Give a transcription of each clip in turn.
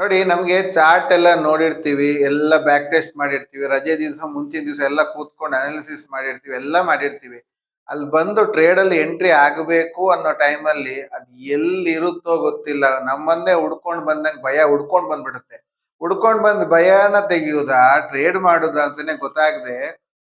ನೋಡಿ, ನಮ್ಗೆ ಚಾರ್ಟ್ ಎಲ್ಲ ನೋಡಿರ್ತೀವಿ, ಎಲ್ಲ ಬ್ಯಾಕ್ ಟೆಸ್ಟ್ ಮಾಡಿರ್ತೀವಿ, ರಜೆ ದಿವಸ, ಮುಂಚಿನ ದಿವಸ ಎಲ್ಲ ಕೂತ್ಕೊಂಡು ಅನಾಲಿಸಿಸ್ ಮಾಡಿರ್ತೀವಿ, ಎಲ್ಲ ಮಾಡಿರ್ತೀವಿ. ಅಲ್ಲಿ ಬಂದು ಟ್ರೇಡ್ ಅಲ್ಲಿ ಎಂಟ್ರಿ ಆಗಬೇಕು ಅನ್ನೋ ಟೈಮಲ್ಲಿ ಅದ್ ಎಲ್ಲಿ ಇರುತ್ತೋ ಗೊತ್ತಿಲ್ಲ. ನಮ್ಮನ್ನೇ ಹುಡ್ಕೊಂಡ್ ಬಂದಂಗೆ ಭಯ ಹುಡ್ಕೊಂಡ್ ಬಂದ್ಬಿಡುತ್ತೆ. ಹುಡ್ಕೊಂಡ್ ಬಂದ್ ಭಯನ ತೆಗೆಯುವುದಾ ಟ್ರೇಡ್ ಮಾಡುದಾ ಅಂತಾನೆ ಗೊತ್ತಾಗದೆ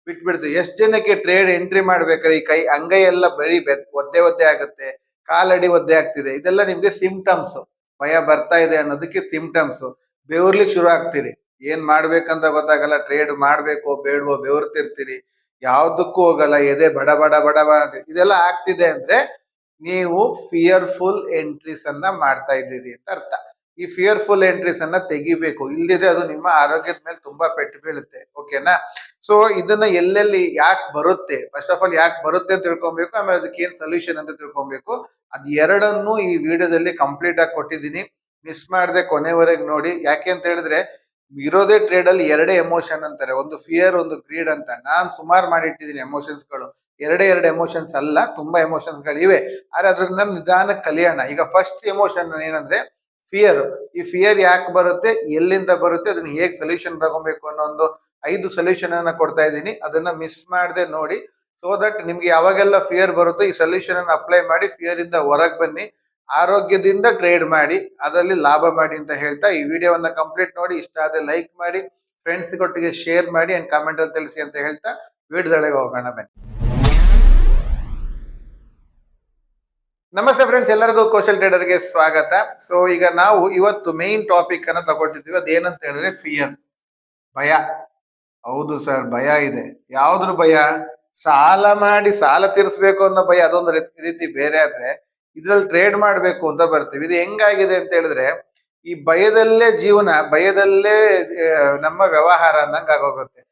ಬಿಟ್ಬಿಡ್ತು. ಎಷ್ಟ್ ಜನಕ್ಕೆ ಟ್ರೇಡ್ ಎಂಟ್ರಿ ಮಾಡ್ಬೇಕಾದ್ರೆ ಈ ಕೈ ಅಂಗೈ ಎಲ್ಲ ಬರೀ ಒದ್ದೆ ಒದ್ದೆ ಆಗುತ್ತೆ, ಕಾಲಡಿ ಒದ್ದೆ ಆಗ್ತಿದೆ. ಇದೆಲ್ಲ ನಿಮ್ಗೆ ಸಿಂಪ್ಟಮ್ಸ್ ಭಯ ಬರ್ತಾ ಇದೆ ಅನ್ನೋದಕ್ಕೆ ಸಿಂಪ್ಟಮ್ಸ್ ಬೆವರ್ಲಿಕ್ಕೆ ಶುರು ಆಗ್ತೀರಿ. ಏನ್ ಮಾಡ್ಬೇಕಂತ ಗೊತ್ತಾಗಲ್ಲ. ಟ್ರೇಡ್ ಮಾಡ್ಬೇಕೋ ಬೇಡವೋ ಬೆವರ್ತಿರ್ತೀರಿ. ಯಾವ್ದಕ್ಕೂ ಹೋಗಲ್ಲ. ಎದೆ ಬಡ ಬಡ ಬಡ ಬಡ. ಇದೆಲ್ಲ ಆಗ್ತಿದೆ ಅಂದ್ರೆ ನೀವು ಫಿಯರ್ಫುಲ್ ಎಂಟ್ರೀಸ್ ಅನ್ನ ಮಾಡ್ತಾ ಇದ್ದೀರಿ ಅಂತ ಅರ್ಥ. ಈ ಫಿಯರ್ಫುಲ್ ಎಂಟ್ರೀಸ್ ಅನ್ನ ತೆಗಿಬೇಕು. ಇಲ್ದಿದ್ರೆ ಅದು ನಿಮ್ಮ ಆರೋಗ್ಯದ ಮೇಲೆ ತುಂಬಾ ಪೆಟ್ಟು ಬೀಳುತ್ತೆ. ಓಕೆನಾ ಸೊ ಇದನ್ನ ಎಲ್ಲೆಲ್ಲಿ ಯಾಕೆ ಬರುತ್ತೆ? ಫಸ್ಟ್ ಆಫ್ ಆಲ್ ಯಾಕೆ ಬರುತ್ತೆ ಅಂತ ತಿಳ್ಕೊಬೇಕು. ಆಮೇಲೆ ಅದಕ್ಕೆ ಏನ್ ಸೊಲ್ಯೂಷನ್ ಅಂತ ತಿಳ್ಕೊಬೇಕು. ಅದ್ ಎರಡನ್ನು ಈ ವಿಡಿಯೋದಲ್ಲಿ ಕಂಪ್ಲೀಟ್ ಆಗಿ ಕೊಟ್ಟಿದ್ದೀನಿ. ಮಿಸ್ ಮಾಡದೆ ಕೊನೆವರೆಗೆ ನೋಡಿ. ಯಾಕೆ ಅಂತ ಹೇಳಿದ್ರೆ, ಇರೋದೇ ಟ್ರೇಡ್ ಅಲ್ಲಿ ಎರಡೇ ಎಮೋಷನ್ ಅಂತಾರೆ. ಒಂದು ಫಿಯರ್ ಒಂದು ಗ್ರೀಡ್ ಅಂತ. ನಾನ್ ಸುಮಾರು ಮಾಡಿಟ್ಟಿದ್ದೀನಿ ಎಮೋಷನ್ಸ್ಗಳು. ಎರಡೇ ಎರಡು ಎಮೋಷನ್ಸ್ ಅಲ್ಲ, ತುಂಬಾ ಎಮೋಷನ್ಸ್ ಗಳಿವೆ. ಆದ್ರೆ ಅದ್ರಿಂದ ನಿಧಾನಕ್ಕೆ ಕಲಿಯೋಣ. ಈಗ ಫಸ್ಟ್ ಎಮೋಷನ್ ಏನಂದ್ರೆ ಫಿಯರ್ ಈ ಫಿಯರ್ ಯಾಕೆ ಬರುತ್ತೆ? ಎಲ್ಲಿಂದ ಬರುತ್ತೆ? ಅದನ್ನ ಹೇಗೆ ಸೊಲ್ಯೂಷನ್ ತಗೋಬೇಕು ಅನ್ನೋ ಒಂದು ಐದು ಸೊಲ್ಯೂಷನ್ ಅನ್ನ ಕೊಡ್ತಾ ಇದ್ದೀನಿ. ಅದನ್ನ ಮಿಸ್ ಮಾಡದೆ ನೋಡಿ. ಸೊ ದಟ್ ನಿಮ್ಗೆ ಯಾವಾಗೆಲ್ಲ ಫಿಯರ್ ಬರುತ್ತೋ ಈ ಸೊಲ್ಯೂಷನ್ ಅನ್ನ ಅಪ್ಲೈ ಮಾಡಿ ಫಿಯರ್ ಇಂದ ಹೊರಗೆ ಬನ್ನಿ. ಆರೋಗ್ಯದಿಂದ ಟ್ರೇಡ್ ಮಾಡಿ, ಅದರಲ್ಲಿ ಲಾಭ ಮಾಡಿ ಅಂತ ಹೇಳ್ತಾ ಈ ವಿಡಿಯೋವನ್ನ ಕಂಪ್ಲೀಟ್ ನೋಡಿ. ಇಷ್ಟ ಆದ್ರೆ ಲೈಕ್ ಮಾಡಿ ಫ್ರೆಂಡ್ಸ್ ಒಟ್ಟಿಗೆ ಶೇರ್ ಮಾಡಿ ಅಂಡ್ ಕಾಮೆಂಟ್ ಅಲ್ಲಿ ತಿಳಿಸಿ ಅಂತ ಹೇಳ್ತಾ. ವಿಡಿಯೋದೊಳಗೆ ಹೋಗೋಣ ಬನ್ನಿ. ನಮಸ್ತೆ ಫ್ರೆಂಡ್ಸ್ ಎಲ್ಲರಿಗೂ ಕೌಶಲ್ ಟ್ರೇಡರ್ಗೆ ಸ್ವಾಗತ. ಸೊ ಈಗ ನಾವು ಇವತ್ತು ಮೇನ್ ಟಾಪಿಕ್ ಅನ್ನ ತಗೊಳ್ತಿದ್ವಿ ಅದೇನಂತ ಹೇಳಿದ್ರೆ ಫಿಯರ್ ಭಯ. ಹೌದು ಸರ್ ಭಯ ಇದೆ. ಯಾವ್ದ್ರ ಭಯ? ಸಾಲ ಮಾಡಿ ಸಾಲ ತೀರಿಸ್ಬೇಕು ಅನ್ನೋ ಭಯ ಅದೊಂದು ರೀತಿ ಬೇರೆ ಆದ್ರೆ ಇದ್ರಲ್ಲಿ ಟ್ರೇಡ್ ಮಾಡ್ಬೇಕು ಅಂತ ಬರ್ತೀವಿ. ಇದು ಹೆಂಗಾಗಿದೆ ಅಂತ ಹೇಳಿದ್ರೆ ಈ ಭಯದಲ್ಲೇ ಜೀವನ, ಭಯದಲ್ಲೇ ನಮ್ಮ ವ್ಯವಹಾರ ಅಂದಂಗ ಆಗೋಗುತ್ತೆ.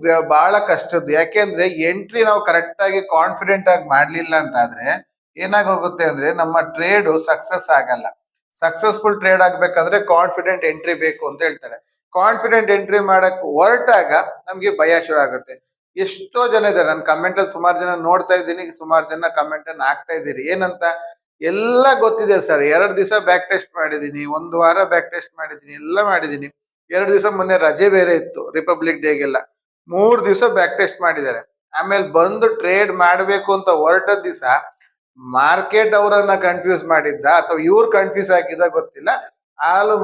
ಬ- ಬಹಳ ಕಷ್ಟದ್ದು. ಯಾಕೆಂದ್ರೆ ಎಂಟ್ರಿ ನಾವು ಕರೆಕ್ಟ್ ಆಗಿ ಕಾನ್ಫಿಡೆಂಟ್ ಆಗಿ ಮಾಡ್ಲಿಲ್ಲ ಅಂತ ಆದ್ರೆ ಏನಾಗೋಗುತ್ತೆ ಅಂದ್ರೆ ನಮ್ಮ ಟ್ರೇಡ್ ಸಕ್ಸಸ್ ಆಗಲ್ಲ. ಸಕ್ಸಸ್ಫುಲ್ ಟ್ರೇಡ್ ಆಗ್ಬೇಕಂದ್ರೆ ಕಾನ್ಫಿಡೆಂಟ್ ಎಂಟ್ರಿ ಬೇಕು ಅಂತ ಹೇಳ್ತಾರೆ. ಕಾನ್ಫಿಡೆಂಟ್ ಎಂಟ್ರಿ ಮಾಡಕ್ ಹೊರಟಾಗ ನಮ್ಗೆ ಭಯ ಶುರು ಆಗುತ್ತೆ. ಎಷ್ಟೋ ಜನ ಇದ್ದಾರೆ ನನ್ನ ಕಮೆಂಟ್ ಅಲ್ಲಿ ಸುಮಾರು ಜನ ನೋಡ್ತಾ ಇದ್ದೀನಿ, ಸುಮಾರು ಜನ ಕಮೆಂಟ್ ಅನ್ನ ಹಾಕ್ತಾ ಇದ್ದೀರಿ. ಏನಂತ? ಎಲ್ಲ ಗೊತ್ತಿದೆ ಸರ್. ಎರಡು ದಿವಸ ಬ್ಯಾಕ್ ಟೆಸ್ಟ್ ಮಾಡಿದೀನಿ ಒಂದು ವಾರ ಬ್ಯಾಕ್ ಟೆಸ್ಟ್ ಮಾಡಿದೀನಿ ಎಲ್ಲ ಮಾಡಿದೀನಿ ಎರಡು ದಿವಸ ಮೊನ್ನೆ ರಜೆ ಬೇರೆ ಇತ್ತು ರಿಪಬ್ಲಿಕ್ ಡೇಗೆಲ್ಲ ಮೂರ್ ದಿವಸ ಬ್ಯಾಕ್ ಟೆಸ್ಟ್ ಮಾಡಿದ್ದಾರೆ. ಆಮೇಲೆ ಬಂದು ಟ್ರೇಡ್ ಮಾಡಬೇಕು ಅಂತ ಹೊರಟ ದಿವಸ ಮಾರ್ಕೆಟ್ ಅವರನ್ನ ಕನ್ಫ್ಯೂಸ್ ಮಾಡಿದ್ದ ಅಥವಾ ಇವ್ರು ಕನ್ಫ್ಯೂಸ್ ಆಗಿದ್ದ ಗೊತ್ತಿಲ್ಲ. ಹಾಲು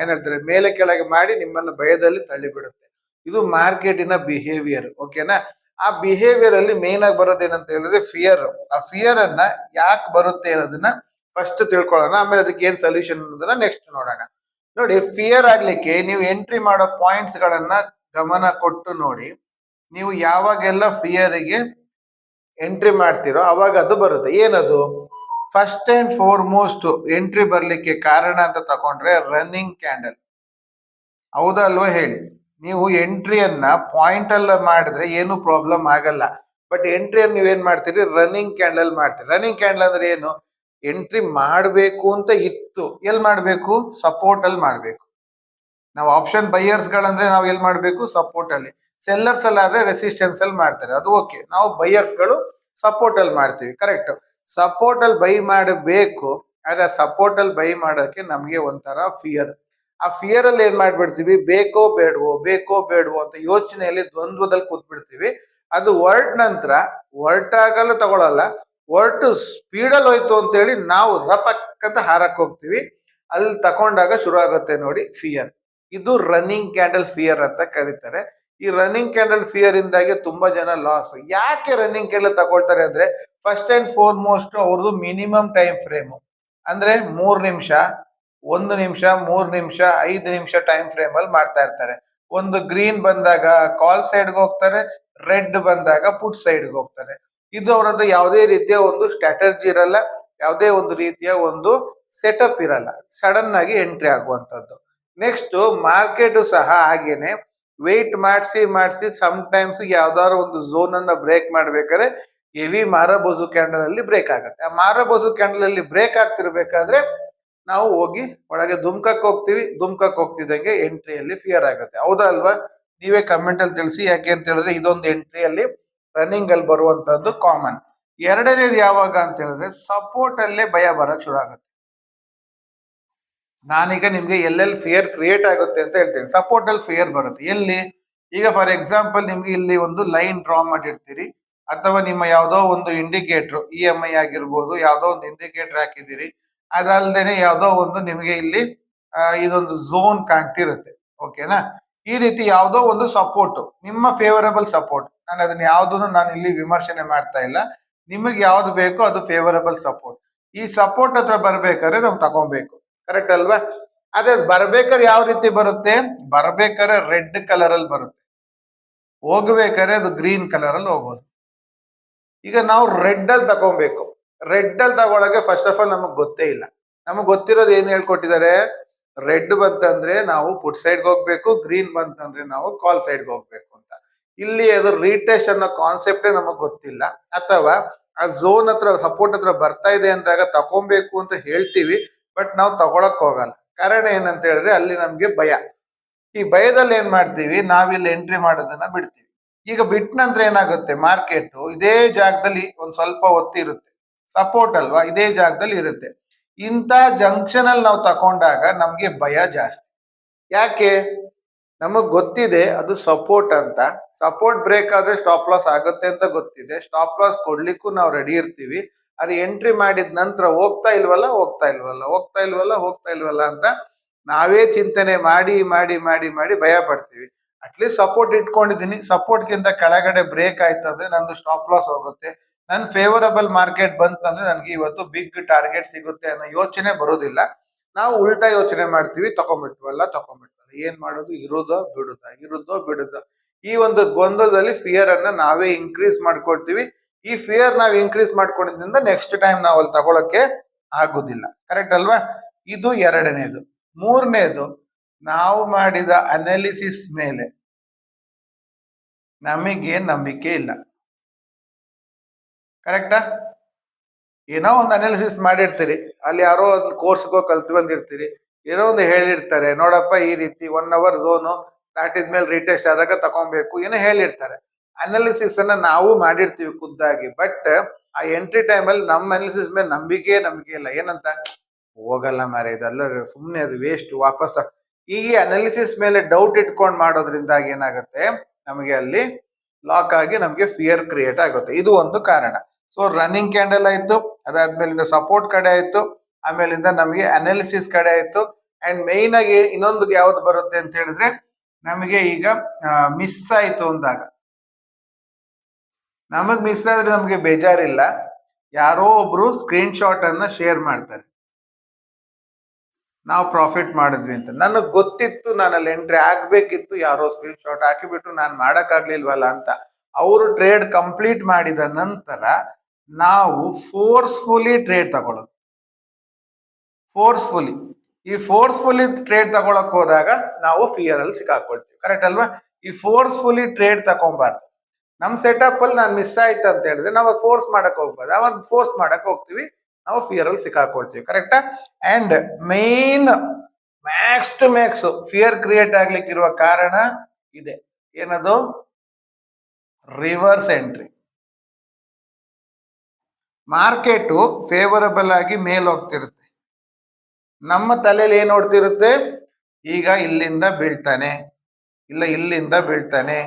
ಏನ್ ಹೇಳ್ತಾರೆ, ಮೇಲೆ ಕೆಳಗೆ ಮಾಡಿ ನಿಮ್ಮನ್ನ ಭಯದಲ್ಲಿ ತಳ್ಳಿಬಿಡುತ್ತೆ. ಇದು ಮಾರ್ಕೆಟಿನ ಬಿಹೇವಿಯರ್ ಓಕೆನಾ ಆ ಬಿಹೇವಿಯರ್ ಅಲ್ಲಿ ಮೇನ್ ಆಗಿ ಬರೋದೇನಂತ ಹೇಳಿದ್ರೆ ಫಿಯರ್ ಆ ಫಿಯರ್ ಅನ್ನ ಯಾಕೆ ಬರುತ್ತೆ ಅನ್ನೋದನ್ನ ಫಸ್ಟ್ ತಿಳ್ಕೊಳ್ಳೋಣ. ಆಮೇಲೆ ಅದಕ್ಕೆ ಏನ್ ಸೊಲ್ಯೂಷನ್ ಅನ್ನೋದನ್ನ ನೆಕ್ಸ್ಟ್ ನೋಡೋಣ. ನೋಡಿ ಫಿಯರ್ ಆಗ್ಲಿಕ್ಕೆ ನೀವು ಎಂಟ್ರಿ ಮಾಡೋ ಪಾಯಿಂಟ್ಸ್ ಗಳನ್ನ ಗಮನ ಕೊಟ್ಟು ನೋಡಿ. ನೀವು ಯಾವಾಗೆಲ್ಲ ಫಿಯರಿಗೆ ಎಂಟ್ರಿ ಮಾಡ್ತಿರೋ, ಅವಾಗ ಅದು ಬರುತ್ತೆ. ಏನದು? ಫಸ್ಟ್ ಅಂಡ್ ಫೋರ್ಮೋಸ್ಟ್ ಎಂಟ್ರಿ ಬರಲಿಕ್ಕೆ ಕಾರಣ ಅಂತ ತಗೊಂಡ್ರೆ ರನ್ನಿಂಗ್ ಕ್ಯಾಂಡಲ್ ಹೌದಾ ಅಲ್ವಾ ಹೇಳಿ? ನೀವು ಎಂಟ್ರಿಯನ್ನ ಪಾಯಿಂಟ್ ಅಲ್ಲ ಮಾಡಿದ್ರೆ ಏನು ಪ್ರಾಬ್ಲಮ್ ಆಗಲ್ಲ. ಬಟ್ ಎಂಟ್ರಿಯನ್ನು ನೀವೇನ್ ಮಾಡ್ತೀರಿ? ರನ್ನಿಂಗ್ ಕ್ಯಾಂಡಲ್ ಮಾಡ್ತೀರಿ. ರನ್ನಿಂಗ್ ಕ್ಯಾಂಡಲ್ ಅಂದ್ರೆ ಏನು? ಎಂಟ್ರಿ ಮಾಡಬೇಕು ಅಂತ ಇತ್ತು. ಎಲ್ಲಿ ಮಾಡಬೇಕು? ಸಪೋರ್ಟ್ ಅಲ್ಲಿ ಮಾಡಬೇಕು. ನಾವು ಆಪ್ಷನ್ ಬೈಯರ್ಸ್ ಗಳಂದ್ರೆ ನಾವು ಎಲ್ಲಿ ಮಾಡಬೇಕು? ಸಪೋರ್ಟ್ ಅಲ್ಲಿ. ಸೆಲ್ಲರ್ಸ್ ಅಲ್ಲಿ ಆದ್ರೆ ರೆಸಿಸ್ಟೆನ್ಸ್ ಅಲ್ಲಿ ಮಾಡ್ತಾರೆ. ಅದು ಓಕೆ ನಾವು ಬೈಯರ್ಸ್ಗಳು ಸಪೋರ್ಟ್ ಅಲ್ಲಿ ಮಾಡ್ತೀವಿ. ಕರೆಕ್ಟ್ ಸಪೋರ್ಟ್ ಅಲ್ಲಿ ಬೈ ಮಾಡಬೇಕು. ಆದ್ರೆ ಸಪೋರ್ಟ್ ಅಲ್ಲಿ ಬೈ ಮಾಡೋಕೆ ನಮಗೆ ಒಂಥರ ಫಿಯರ್ ಆ ಫಿಯರ್ ಅಲ್ಲಿ ಏನ್ ಮಾಡ್ಬಿಡ್ತೀವಿ? ಬೇಕೋ ಬೇಡವೋ ಬೇಕೋ ಬೇಡವೋ ಅಂತ ಯೋಚನೆಯಲ್ಲಿ ದ್ವಂದ್ವದಲ್ಲಿ ಕೂತ್ಬಿಡ್ತೀವಿ. ಅದು ಹೊರಟ ನಂತರ, ಹೊರಟಾಗಲೂ ತಗೊಳಲ್ಲ, ಹೊರಟು ಸ್ಪೀಡಲ್ಲಿ ಹೋಯ್ತು ಅಂತೇಳಿ ನಾವು ರಪಕ್ ಅಂತ ಹಾರಕ್ ಹೋಗ್ತೀವಿ. ಅಲ್ಲಿ ತಕೊಂಡಾಗ ಶುರು ಆಗುತ್ತೆ ನೋಡಿ ಫಿಯರ್ ಇದು ರನ್ನಿಂಗ್ ಕ್ಯಾಂಡಲ್ ಫಿಯರ್ ಅಂತ ಕರೀತಾರೆ. ಈ ರನ್ನಿಂಗ್ ಕ್ಯಾಂಡಲ್ ಫಿಯರ್ ಇಂದಾಗಿ ತುಂಬಾ ಜನ ಲಾಸ್ ಯಾಕೆ ರನ್ನಿಂಗ್ ಕ್ಯಾಂಡಲ್ ತಗೊಳ್ತಾರೆ ಅಂದ್ರೆ ಫಸ್ಟ್ ಅಂಡ್ ಫೋರ್ಮೋಸ್ಟ್ ಅವ್ರದ್ದು ಮಿನಿಮಮ್ ಟೈಮ್ ಫ್ರೇಮ್ ಅಂದ್ರೆ ಮೂರ್ ನಿಮಿಷ, ಒಂದು ನಿಮಿಷ, ಮೂರ್ ನಿಮಿಷ, ಐದು ನಿಮಿಷ ಟೈಮ್ ಫ್ರೇಮ್ ಅಲ್ಲಿ ಮಾಡ್ತಾ ಇರ್ತಾರೆ. ಒಂದು ಗ್ರೀನ್ ಬಂದಾಗ ಕಾಲ್ ಸೈಡ್ಗೆ ಹೋಗ್ತಾರೆ ರೆಡ್ ಬಂದಾಗ ಪುಟ್ ಸೈಡ್ಗೆ ಹೋಗ್ತಾರೆ. ಇದು ಅವರದ್ದು ಯಾವುದೇ ರೀತಿಯ ಒಂದು ಸ್ಟ್ರಾಟಜಿ ಇರಲ್ಲ, ಯಾವುದೇ ಒಂದು ರೀತಿಯ ಒಂದು ಸೆಟಪ್ ಇರಲ್ಲ. ಸಡನ್ ಆಗಿ ಎಂಟ್ರಿ ಆಗುವಂತದ್ದು ನೆಕ್ಸ್ಟ್ ಮಾರ್ಕೆಟ್ ಸಹ ಹಾಗೇನೆ. ವೆಯ್ಟ್ ಮಾಡಿಸಿ ಮಾಡಿಸಿ ಸಮ್ ಟೈಮ್ಸ್ ಯಾವ್ದಾದ್ರು ಒಂದು ಝೋನ್ ಅನ್ನ ಬ್ರೇಕ್ ಮಾಡ್ಬೇಕಾದ್ರೆ ಹೆವಿ ಮಾರಬೋಸು ಕ್ಯಾಂಡಲ್ ಅಲ್ಲಿ ಬ್ರೇಕ್ ಆಗುತ್ತೆ. ಆ ಮಾರಬೋಸು ಕ್ಯಾಂಡಲ್ ಅಲ್ಲಿ ಬ್ರೇಕ್ ಆಗ್ತಿರ್ಬೇಕಾದ್ರೆ ನಾವು ಹೋಗಿ ಒಳಗೆ ಧುಮ್ಕಕ್ಕೆ ಹೋಗ್ತೀವಿ ದುಮ್ಕಕ್ ಹೋಗ್ತಿದ್ದಂಗೆ ಎಂಟ್ರಿಯಲ್ಲಿ ಫಿಯರ್ ಆಗುತ್ತೆ. ಹೌದಾ ಅಲ್ವಾ? ನೀವೇ ಕಮೆಂಟ್ ಅಲ್ಲಿ ತಿಳಿಸಿ, ಯಾಕೆ ಅಂತ ಹೇಳಿದ್ರೆ ಇದೊಂದು ಎಂಟ್ರಿಯಲ್ಲಿ ರನ್ನಿಂಗ್ ಅಲ್ಲಿ ಬರುವಂತದ್ದು ಕಾಮನ್ ಎರಡನೇದು ಯಾವಾಗ ಅಂತ ಹೇಳಿದ್ರೆ ಸಪೋರ್ಟ್ ಅಲ್ಲೇ ಭಯ ಬರಕ್ ಶುರು ಆಗುತ್ತೆ. ನಾನೀಗ ನಿಮ್ಗೆ ಎಲ್ಲೆಲ್ಲಿ ಫಿಯರ್ ಕ್ರಿಯೇಟ್ ಆಗುತ್ತೆ ಅಂತ ಹೇಳ್ತೇನೆ. ಸಪೋರ್ಟ್ ಅಲ್ಲಿ ಫಿಯರ್ ಬರುತ್ತೆ. ಎಲ್ಲಿ? ಈಗ ಫಾರ್ ಎಕ್ಸಾಂಪಲ್ ನಿಮ್ಗೆ ಇಲ್ಲಿ ಒಂದು ಲೈನ್ ಡ್ರಾ ಮಾಡಿರ್ತೀರಿ. ಅಥವಾ ನಿಮ್ಮ ಯಾವುದೋ ಒಂದು ಇಂಡಿಕೇಟರ್ ಇ ಎಂ ಐ ಆಗಿರ್ಬೋದು, ಯಾವುದೋ ಒಂದು ಇಂಡಿಕೇಟರ್ ಹಾಕಿದ್ದೀರಿ. ಅದಲ್ದೇನೆ ಯಾವುದೋ ಒಂದು ನಿಮಗೆ ಇಲ್ಲಿ ಇದೊಂದು ಝೋನ್ ಕಾಣ್ತಿರುತ್ತೆ. ಓಕೆನಾ ಈ ರೀತಿ ಯಾವುದೋ ಒಂದು ಸಪೋರ್ಟ್ ನಿಮ್ಮ ಫೇವರಬಲ್ ಸಪೋರ್ಟ್ ನಾನು ಅದನ್ನ ಯಾವುದನ್ನು ನಾನು ಇಲ್ಲಿ ವಿಮರ್ಶನೆ ಮಾಡ್ತಾ ಇಲ್ಲ. ನಿಮಗೆ ಯಾವ್ದು ಬೇಕೋ ಅದು ಫೇವರಬಲ್ ಸಪೋರ್ಟ್ ಈ ಸಪೋರ್ಟ್ ಹತ್ರ ಬರ್ಬೇಕಾದ್ರೆ ನಾವು ತಗೊಬೇಕು. ಕರೆಕ್ಟ್ ಅಲ್ವಾ? ಅದೇ ಬರ್ಬೇಕಾದ್ರೆ ಯಾವ ರೀತಿ ಬರುತ್ತೆ? ಬರ್ಬೇಕಾದ್ರೆ ರೆಡ್ ಕಲರ್ ಅಲ್ಲಿ ಬರುತ್ತೆ. ಹೋಗ್ಬೇಕಾದ್ರೆ ಅದು ಗ್ರೀನ್ ಕಲರ್ ಅಲ್ಲಿ ಹೋಗೋದು ಈಗ ನಾವು ರೆಡ್ ಅಲ್ಲಿ ತಗೊಬೇಕು ರೆಡ್ ಅಲ್ಲಿ ತಗೊಳಗೆ ಫಸ್ಟ್ ಆಫ್ ಆಲ್ ನಮಗ್ ಗೊತ್ತೇ ಇಲ್ಲ. ನಮಗ್ ಗೊತ್ತಿರೋದು ಏನ್ ಹೇಳ್ಕೊಟ್ಟಿದ್ದಾರೆ? ರೆಡ್ ಬಂತಂದ್ರೆ ನಾವು ಪುಟ್ ಸೈಡ್ಗೆ ಹೋಗ್ಬೇಕು, ಗ್ರೀನ್ ಬಂತಂದ್ರೆ ನಾವು ಕಾಲ್ ಸೈಡ್ಗೆ ಹೋಗ್ಬೇಕು ಅಂತ. ಇಲ್ಲಿ ಅದು ರೀಟೆಸ್ಟ್ ಅನ್ನೋ ಕಾನ್ಸೆಪ್ಟೇ ನಮಗ್ ಗೊತ್ತಿಲ್ಲ. ಅಥವಾ ಆ ಝೋನ್ ಹತ್ರ ಸಪೋರ್ಟ್ ಹತ್ರ ಬರ್ತಾ ಇದೆ ಅಂದಾಗ ತಗೊಬೇಕು ಅಂತ ಹೇಳ್ತೀವಿ. ಬಟ್ ನಾವು ತಗೊಳಕ್ ಹೋಗಲ್ಲ. ಕಾರಣ ಏನಂತ ಹೇಳಿದ್ರೆ ಅಲ್ಲಿ ನಮ್ಗೆ ಭಯ. ಈ ಭಯದಲ್ಲಿ ಏನ್ ಮಾಡ್ತೀವಿ? ನಾವಿಲ್ಲಿ ಎಂಟ್ರಿ ಮಾಡೋದನ್ನ ಬಿಡ್ತೀವಿ. ಈಗ ಬಿಟ್ಟ ನಂತರ ಏನಾಗುತ್ತೆ? ಮಾರ್ಕೆಟ್ ಇದೇ ಜಾಗದಲ್ಲಿ ಒಂದ್ ಸ್ವಲ್ಪ ಇರುತ್ತೆ. ಸಪೋರ್ಟ್ ಅಲ್ವಾ? ಇದೇ ಜಾಗದಲ್ಲಿ ಇರುತ್ತೆ. ಇಂಥ ಜಂಕ್ಷನ್ ಅಲ್ಲಿ ನಾವು ತಕೊಂಡಾಗ ನಮ್ಗೆ ಭಯ ಜಾಸ್ತಿ. ಯಾಕೆ? ನಮಗ್ ಗೊತ್ತಿದೆ, ಅದು ಸಪೋರ್ಟ್ ಅಂತ. ಸಪೋರ್ಟ್ ಬ್ರೇಕ್ ಆದ್ರೆ ಸ್ಟಾಪ್ ಲಾಸ್ ಆಗುತ್ತೆ ಅಂತ ಗೊತ್ತಿದೆ. ಸ್ಟಾಪ್ ಲಾಸ್ ಕೊಡ್ಲಿಕ್ಕೂ ನಾವು ರೆಡಿ ಇರ್ತೀವಿ. ಅದು ಎಂಟ್ರಿ ಮಾಡಿದ ನಂತರ ಹೋಗ್ತಾ ಇಲ್ವಲ್ಲ ಹೋಗ್ತಾ ಇಲ್ವಲ್ಲ ಹೋಗ್ತಾ ಇಲ್ವಲ್ಲ ಹೋಗ್ತಾ ಇಲ್ವಲ್ಲ ಅಂತ ನಾವೇ ಚಿಂತನೆ ಮಾಡಿ ಮಾಡಿ ಮಾಡಿ ಮಾಡಿ ಭಯ ಪಡ್ತೀವಿ. ಅಟ್ಲೀಸ್ಟ್ ಸಪೋರ್ಟ್ ಇಟ್ಕೊಂಡಿದ್ದೀನಿ. ಸಪೋರ್ಟ್ ಗಿಂತ ಕೆಳಗಡೆ ಬ್ರೇಕ್ ಆಯ್ತು ಅಂದ್ರೆ ನಂದು ಸ್ಟಾಪ್ ಲಾಸ್ ಹೋಗುತ್ತೆ. ನನ್ನ ಫೇವರಬಲ್ ಮಾರ್ಕೆಟ್ ಬಂತಂದ್ರೆ ನನಗೆ ಇವತ್ತು ಬಿಗ್ ಟಾರ್ಗೆಟ್ ಸಿಗುತ್ತೆ ಅನ್ನೋ ಯೋಚನೆ ಬರೋದಿಲ್ಲ. ನಾವು ಉಲ್ಟಾ ಯೋಚನೆ ಮಾಡ್ತೀವಿ ತಗೊಂಡ್ಬಿಟ್ವಲ್ಲ ತಗೊಂಡ್ಬಿಟ್ವಲ್ಲ ಏನ್ ಮಾಡೋದು? ಇರೋದೋ, ಬಿಡುದ. ಇರುದೋ, ಬಿಡುದ. ಈ ಒಂದು ಗೊಂದಲದಲ್ಲಿ ಫಿಯರ್ ಅನ್ನ ನಾವೇ ಇನ್ಕ್ರೀಸ್ ಮಾಡ್ಕೊಳ್ತೀವಿ. ಈ ಫಿಯರ್ ನಾವು ಇನ್ಕ್ರೀಸ್ ಮಾಡ್ಕೊಂಡಿದ್ರಿಂದ ನೆಕ್ಸ್ಟ್ ಟೈಮ್ ನಾವು ಅಲ್ಲಿ ತಗೊಳಕ್ಕೆ ಆಗುದಿಲ್ಲ. ಕರೆಕ್ಟ್ ಅಲ್ವಾ? ಇದು ಎರಡನೇದು. ಮೂರನೇದು, ನಾವು ಮಾಡಿದ ಅನಾಲಿಸಿಸ್ ಮೇಲೆ ನಮಗೆ ನಂಬಿಕೆ ಇಲ್ಲ. ಕರೆಕ್ಟಾ ಏನೋ ಒಂದು ಅನಾಲಿಸಿಸ್ ಮಾಡಿರ್ತೀರಿ. ಅಲ್ಲಿ ಯಾರೋ ಒಂದು ಕೋರ್ಸ್ಗೋ ಕಲ್ತು ಬಂದಿರ್ತೀರಿ. ಏನೋ ಒಂದು ಹೇಳಿರ್ತಾರೆ, ನೋಡಪ್ಪ ಈ ರೀತಿ ಒನ್ ಅವರ್ ಝೋನು ದಾಟಿದ್ಮೇಲೆ ರೀಟೆಸ್ಟ್ ಆದಾಗ ತಗೊಬೇಕು, ಏನೋ ಹೇಳಿರ್ತಾರೆ. ಅನಾಲಿಸಿಸ್ ಅನ್ನ ನಾವು ಮಾಡಿರ್ತೀವಿ ಖುದ್ದಾಗಿ ಬಟ್ ಆ ಎಂಟ್ರಿ ಟೈಮ್ ಅಲ್ಲಿ ನಮ್ಮ ಅನಾಲಿಸಿಸ್ ಮೇಲೆ ನಂಬಿಕೆ ನಂಬಿಕೆ ಇಲ್ಲ. ಏನಂತ? ಹೋಗಲ್ಲ ಮಾರೆ ಇದೆಲ್ಲ ಸುಮ್ಮನೆ ಅದು ವೇಸ್ಟ್ ವಾಪಸ್ ಈಗ ಅನಾಲಿಸಿಸ್ ಮೇಲೆ ಡೌಟ್ ಇಟ್ಕೊಂಡು ಮಾಡೋದ್ರಿಂದ ಏನಾಗುತ್ತೆ? ನಮಗೆ ಅಲ್ಲಿ ಲಾಕ್ ಆಗಿ ನಮಗೆ ಫಿಯರ್ ಕ್ರಿಯೇಟ್ ಆಗುತ್ತೆ. ಇದು ಒಂದು ಕಾರಣ. ಸೊ ರನ್ನಿಂಗ್ ಕ್ಯಾಂಡಲ್ ಆಯ್ತು, ಅದಾದ್ಮೇಲಿಂದ ಸಪೋರ್ಟ್ ಕಡೆ ಆಯ್ತು, ಆಮೇಲಿಂದ ನಮಗೆ ಅನಾಲಿಸಿಸ್ ಕಡೆ ಆಯ್ತು ಅಂಡ್ ಮೇಯ್ನ್ ಆಗಿ ಇನ್ನೊಂದು ಯಾವ್ದು ಬರುತ್ತೆ ಅಂತ ಹೇಳಿದ್ರೆ, ನಮಗೆ ಈಗ ಮಿಸ್ ಆಯ್ತು ಅಂದಾಗ. ನಮಗ್ ಮಿಸ್ ಆದ್ರೆ ನಮಗೆ ಬೇಜಾರಿಲ್ಲ. ಯಾರೋ ಒಬ್ರು ಸ್ಕ್ರೀನ್ ಶಾಟ್ ಅನ್ನ ಶೇರ್ ಮಾಡ್ತಾರೆ. ನಾವು ಪ್ರಾಫಿಟ್ ಮಾಡಿದ್ವಿ ಅಂತ. ನನಗೆ ಗೊತ್ತಿತ್ತು ನಾನು ಅಲ್ಲಿ ಎಂಟ್ರಿ ಆಗ್ಬೇಕಿತ್ತು, ಯಾರೋ ಸ್ಕ್ರೀನ್ ಶಾಟ್ ಹಾಕಿಬಿಟ್ರು ನಾನು ಮಾಡೋಕ್ಕಾಗ್ಲಿಲ್ವಲ್ಲ ಅಂತ. ಅವರು ಟ್ರೇಡ್ ಕಂಪ್ಲೀಟ್ ಮಾಡಿದ ನಂತರ ನಾವು ಫೋರ್ಸ್ಫುಲಿ ಟ್ರೇಡ್ ತಗೊಳ್ಳೋದು. ಫೋರ್ಸ್ಫುಲಿ ಈ ಫೋರ್ಸ್ಫುಲಿ ಟ್ರೇಡ್ ತಗೊಳಕ್ ಹೋದಾಗ ನಾವು ಫಿಯರ್ ಅಲ್ಲಿ ಸಿಕ್ಕಾಕೊಳ್ತೀವಿ. ಕರೆಕ್ಟ್ ಅಲ್ವಾ? ಈ ಫೋರ್ಸ್ಫುಲಿ ಟ್ರೇಡ್ ತಗೊಂಬಾರ್ದು ನಮ್ ಸೆಟಪ್ ಅಲ್ಲಿ ನಾನು ಮಿಸ್ ಆಯ್ತು ಅಂತ ಹೇಳಿದ್ರೆ ನಾವು ಫೋರ್ಸ್ ಮಾಡಕ್ ಹೋಗ್ಬೋದು ಅವಾಗ ಫೋರ್ಸ್ ಮಾಡಕ್ ಹೋಗ್ತೀವಿ. ನಾವು ಫಿಯರ್ ಅಲ್ಲಿ ಸಿಕ್ಕಾಕೊಳ್ತೀವಿ correct and main max to max fear create ಆಗ್ಲಿಕ್ಕಿರುವ ಕಾರಣ ಇದೆ. ಏನದು? ರಿವರ್ಸ್ ಎಂಟ್ರಿ ಮಾರ್ಕೆಟು ಫೇವರಬಲ್ ಆಗಿ ಮೇಲ್ ಹೋಗ್ತಿರುತ್ತೆ. ನಮ್ಮ ತಲೆಯಲ್ಲಿ ಏನ್ ನೋಡ್ತಿರುತ್ತೆ ಈಗ ಇಲ್ಲಿಂದ ಬೀಳ್ತಾನೆ. ಇಲ್ಲ ಇಲ್ಲಿಂದ ಬೀಳ್ತಾನೆ.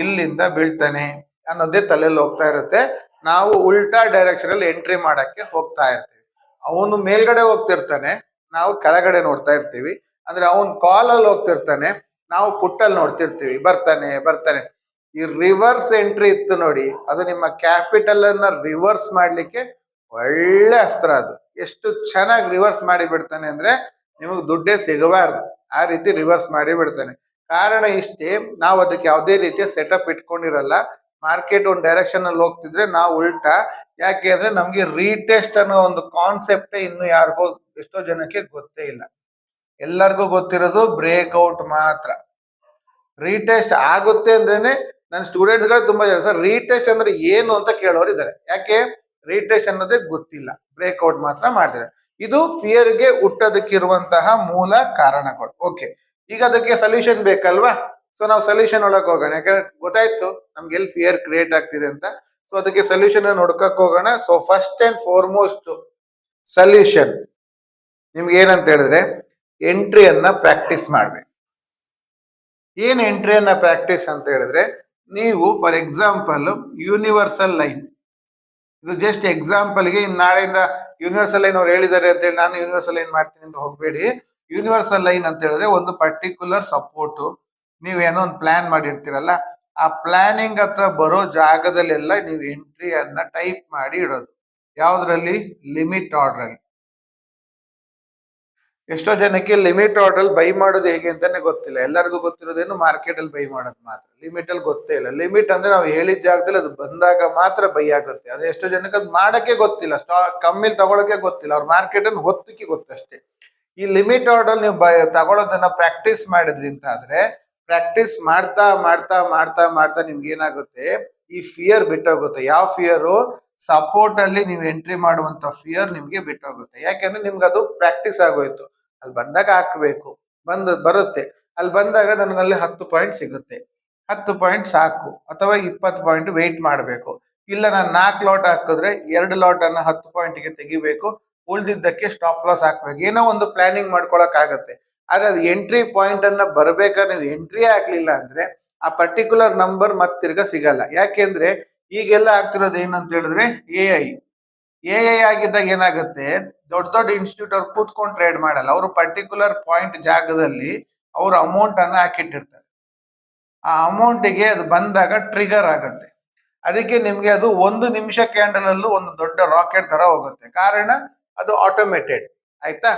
ಇಲ್ಲಿಂದ ಬೀಳ್ತಾನೆ ಅನ್ನೋದೇ ತಲೆಯಲ್ಲಿ ಹೋಗ್ತಾ ಇರುತ್ತೆ. ನಾವು ಉಲ್ಟಾ ಡೈರೆಕ್ಷನ್ ಅಲ್ಲಿ ಎಂಟ್ರಿ ಮಾಡಕ್ಕೆ ಹೋಗ್ತಾ ಇರ್ತೀವಿ. ಅವನು ಮೇಲ್ಗಡೆ ಹೋಗ್ತಿರ್ತಾನೆ, ನಾವು ಕೆಳಗಡೆ ನೋಡ್ತಾ ಇರ್ತೀವಿ. ಅಂದ್ರೆ ಅವನ್ ಕಾಲಲ್ಲಿ ಹೋಗ್ತಿರ್ತಾನೆ, ನಾವು ಪುಟ್ಟಲ್ಲಿ ನೋಡ್ತಿರ್ತೀವಿ. ಬರ್ತಾನೆ ಬರ್ತಾನೆ. ಈ ರಿವರ್ಸ್ ಎಂಟ್ರಿ ಇತ್ತು ನೋಡಿ, ಅದು ನಿಮ್ಮ ಕ್ಯಾಪಿಟಲ್ ಅನ್ನ ರಿವರ್ಸ್ ಮಾಡ್ಲಿಕ್ಕೆ ಒಳ್ಳೆ ಅಸ್ತ್ರ ಅದು. ಎಷ್ಟು ಚೆನ್ನಾಗಿ ರಿವರ್ಸ್ ಮಾಡಿ ಬಿಡ್ತಾನೆ ಅಂದ್ರೆ ನಿಮಗೆ ದುಡ್ಡೇ ಸಿಗಬಾರ್ದು. ಆ ರೀತಿ ರಿವರ್ಸ್ ಮಾಡಿ ಬಿಡ್ತಾನೆ ಕಾರಣ ಇಷ್ಟೇ, ನಾವು ಅದಕ್ಕೆ ಯಾವುದೇ ರೀತಿಯ ಸೆಟಪ್ ಇಟ್ಕೊಂಡಿರಲ್ಲ. ಮಾರ್ಕೆಟ್ ಒಂದು ಡೈರೆಕ್ಷನ್ ಅಲ್ಲಿ ಹೋಗ್ತಿದ್ರೆ ನಾವು ಉಲ್ಟಾ, ಯಾಕೆ ಅಂದ್ರೆ ನಮ್ಗೆ ರೀಟೆಸ್ಟ್ ಅನ್ನೋ ಒಂದು ಕಾನ್ಸೆಪ್ಟ್ ಇನ್ನು ಯಾರಿಗೋ ಎಷ್ಟೋ ಜನಕ್ಕೆ ಗೊತ್ತೇ ಇಲ್ಲ. ಎಲ್ಲರಿಗೂ ಗೊತ್ತಿರೋದು ಬ್ರೇಕ್ಔಟ್ ಮಾತ್ರ. ರೀಟೆಸ್ಟ್ ಆಗುತ್ತೆ ಅಂದ್ರೇನೆ ನನ್ನ ಸ್ಟೂಡೆಂಟ್ಸ್ಗಳು ತುಂಬಾ ಜನ, ಸರ್ ರೀಟೆಸ್ಟ್ ಅಂದ್ರೆ ಏನು ಅಂತ ಕೇಳೋರು ಇದ್ದಾರೆ ಯಾಕೆ? ರೀಟೆಸ್ಟ್ ಅನ್ನೋದೇ ಗೊತ್ತಿಲ್ಲ. ಬ್ರೇಕ್ಔಟ್ ಮಾತ್ರ ಮಾಡ್ತಾರೆ. ಇದು ಫಿಯರ್ಗೆ ಹುಟ್ಟೋದಕ್ಕಿರುವಂತಹ ಮೂಲ ಕಾರಣಗಳು. ಓಕೆ ಈಗ ಅದಕ್ಕೆ ಸೊಲ್ಯೂಷನ್ ಬೇಕಲ್ವಾ? ಸೊ ನಾವು ಸೊಲ್ಯೂಷನ್ ಒಳಗೆ ಹೋಗೋಣ. ಯಾಕಂದ್ರೆ ಗೊತ್ತಾಯ್ತು, ನಮ್ಗೆ ಎಲ್ಲಿ ಫಿಯರ್ ಕ್ರಿಯೇಟ್ ಆಗ್ತಿದೆ ಅಂತ. ಸೊ ಅದಕ್ಕೆ ಸೊಲ್ಯೂಷನ್ ಹುಡ್ಕಕ್ ಹೋಗೋಣ. So first and foremost solution ನಿಮ್ಗೆ ಏನಂತ ಹೇಳಿದ್ರೆ ಎಂಟ್ರಿಯನ್ನ ಪ್ರಾಕ್ಟೀಸ್ ಮಾಡ್ಬೇಕು ಏನ್ ಎಂಟ್ರಿಯನ್ನ ಪ್ರಾಕ್ಟೀಸ್ ಅಂತ ಹೇಳಿದ್ರೆ, ನೀವು ಫಾರ್ ಎಕ್ಸಾಂಪಲ್ ಯೂನಿವರ್ಸಲ್ ಲೈನ್ ಇದು ಜಸ್ಟ್ ಎಕ್ಸಾಂಪಲ್ಗೆ ಇನ್ನು ನಾಳೆಯಿಂದ ಯೂನಿವರ್ಸಲ್ ಲೈನ್ ಅವ್ರು ಹೇಳಿದ್ದಾರೆ ಅಂತ ಹೇಳಿ ನಾನು ಯೂನಿವರ್ಸಲ್ ಲೈನ್ ಮಾಡ್ತೀನಿ ಅಂತ ಹೋಗ್ಬೇಡಿ. ಯೂನಿವರ್ಸಲ್ ಲೈನ್ ಅಂತ ಹೇಳಿದ್ರೆ ಒಂದು ಪರ್ಟಿಕ್ಯುಲರ್ ಸಪೋರ್ಟ್ ನೀವು ಏನೋ ಒಂದು ಪ್ಲಾನ್ ಮಾಡಿರ್ತೀರಲ್ಲ, ಆ ಪ್ಲಾನಿಂಗ್ ಹತ್ರ ಬರೋ ಜಾಗದಲ್ಲೆಲ್ಲ ನೀವು ಎಂಟ್ರಿ ಅನ್ನ ಟೈಪ್ ಮಾಡಿ ಇಡೋದು. ಯಾವ್ದ್ರಲ್ಲಿ? ಲಿಮಿಟ್ ಆರ್ಡರ್ ಅಲ್ಲಿ. ಎಷ್ಟೋ ಜನಕ್ಕೆ ಲಿಮಿಟ್ ಆರ್ಡರ್ ಬೈ ಮಾಡೋದು ಹೇಗೆ ಅಂತಾನೆ ಗೊತ್ತಿಲ್ಲ. ಎಲ್ಲರಿಗೂ ಗೊತ್ತಿರೋದೇನು ಮಾರ್ಕೆಟ್ ಅಲ್ಲಿ ಬೈ ಮಾಡೋದು ಮಾತ್ರ. ಲಿಮಿಟ್ ಅಲ್ಲಿ ಗೊತ್ತೇ ಇಲ್ಲ. ಲಿಮಿಟ್ ಅಂದ್ರೆ ನಾವು ಹೇಳಿದ ಜಾಗದಲ್ಲಿ ಅದು ಬಂದಾಗ ಮಾತ್ರ ಬೈ ಆಗುತ್ತೆ. ಅದು ಎಷ್ಟೋ ಜನಕ್ಕೆ ಅದು ಮಾಡಕ್ಕೆ ಗೊತ್ತಿಲ್ಲ. ಸ್ಟಾಕ್ ಕಮ್ಮಿಲಿ ತಗೊಳಕ್ಕೆ ಗೊತ್ತಿಲ್ಲ. ಅವ್ರ ಮಾರ್ಕೆಟ್ ಅನ್ನು ಹೊತ್ತಕ್ಕೆ ಗೊತ್ತಷ್ಟೇ. ಈ ಲಿಮಿಟ್ ಆರ್ಡರ್ ನೀವು ಬ ತಗೊಳ್ಳೋದನ್ನ ಪ್ರಾಕ್ಟೀಸ್ ಮಾಡಿದ್ರಿ ಅಂತ ಆದ್ರೆ ಪ್ರಾಕ್ಟೀಸ್ ಮಾಡ್ತಾ ಮಾಡ್ತಾ ಮಾಡ್ತಾ ಮಾಡ್ತಾ ನಿಮ್ಗೆ ಏನಾಗುತ್ತೆ? ಈ ಫಿಯರ್ ಬಿಟ್ಟೋಗುತ್ತೆ. ಯಾವ ಫಿಯರು ಸಪೋರ್ಟ್ ಅಲ್ಲಿ ನೀವು ಎಂಟ್ರಿ ಮಾಡುವಂತ ಫಿಯರ್ ನಿಮ್ಗೆ ಬಿಟ್ಟೋಗುತ್ತೆ. ಯಾಕೆಂದ್ರೆ ನಿಮ್ಗೆ ಅದು ಪ್ರಾಕ್ಟೀಸ್ ಆಗೋಯ್ತು. ಅಲ್ಲಿ ಬಂದಾಗ ಹಾಕ್ಬೇಕು. ಬಂದ, ಬರುತ್ತೆ. ಅಲ್ಲಿ ಬಂದಾಗ ನನಗಲ್ಲಿ ಹತ್ತು ಪಾಯಿಂಟ್ ಸಿಗುತ್ತೆ. ಹತ್ತು ಪಾಯಿಂಟ್ ಸಾಕು. ಅಥವಾ ಇಪ್ಪತ್ತು ಪಾಯಿಂಟ್ ವೆಯ್ಟ್ ಮಾಡಬೇಕು. ಇಲ್ಲ ನಾನು ನಾಲ್ಕು ಲಾಟ್ ಹಾಕಿದ್ರೆ ಎರಡು ಲಾಟ್ ಅನ್ನ ಹತ್ತು ಪಾಯಿಂಟ್ಗೆ ತೆಗಿಬೇಕು. ಉಳ್ದಿದ್ದಕ್ಕೆ ಸ್ಟಾಪ್ ಲಾಸ್ ಹಾಕ್ಬೇಕು. ಏನೋ ಒಂದು ಪ್ಲಾನಿಂಗ್ ಮಾಡ್ಕೊಳಕ್ ಆಗತ್ತೆ ಆದ್ರೆ ಅದು ಎಂಟ್ರಿ ಪಾಯಿಂಟ್ ಅನ್ನ ಬರ್ಬೇಕಾದ್ರೆ ನೀವು ಎಂಟ್ರಿ ಆಗ್ಲಿಲ್ಲ ಅಂದ್ರೆ ಆ ಪರ್ಟಿಕ್ಯುಲರ್ ನಂಬರ್ ಮತ್ತಿರ್ಗ ಸಿಗಲ್ಲ. ಯಾಕೆಂದ್ರೆ ಈಗೆಲ್ಲ ಆಗ್ತಿರೋದು ಏನಂತ ಹೇಳಿದ್ರೆ ಎ ಐ ಎ ಐ ಆಗಿದ್ದಾಗ ಏನಾಗುತ್ತೆ? ದೊಡ್ಡ ದೊಡ್ಡ ಇನ್ಸ್ಟಿಟ್ಯೂಟ್ ಅವ್ರು ಕೂತ್ಕೊಂಡು ಟ್ರೇಡ್ ಮಾಡಲ್ಲ. ಅವರು ಪರ್ಟಿಕ್ಯುಲರ್ ಪಾಯಿಂಟ್ ಜಾಗದಲ್ಲಿ ಅವ್ರ ಅಮೌಂಟ್ ಅನ್ನ ಹಾಕಿಟ್ಟಿರ್ತಾರೆ. ಆ ಅಮೌಂಟಿಗೆ ಅದು ಬಂದಾಗ ಟ್ರಿಗರ್ ಆಗುತ್ತೆ. ಅದಕ್ಕೆ ನಿಮ್ಗೆ ಅದು ಒಂದು ನಿಮಿಷ ಕ್ಯಾಂಡಲ್ ಅಲ್ಲೂ ಒಂದು ದೊಡ್ಡ ರಾಕೆಟ್ ತರ ಹೋಗುತ್ತೆ. ಕಾರಣ ಅದು ಆಟೋಮೇಟೆಡ್ ಆಯ್ತಾ?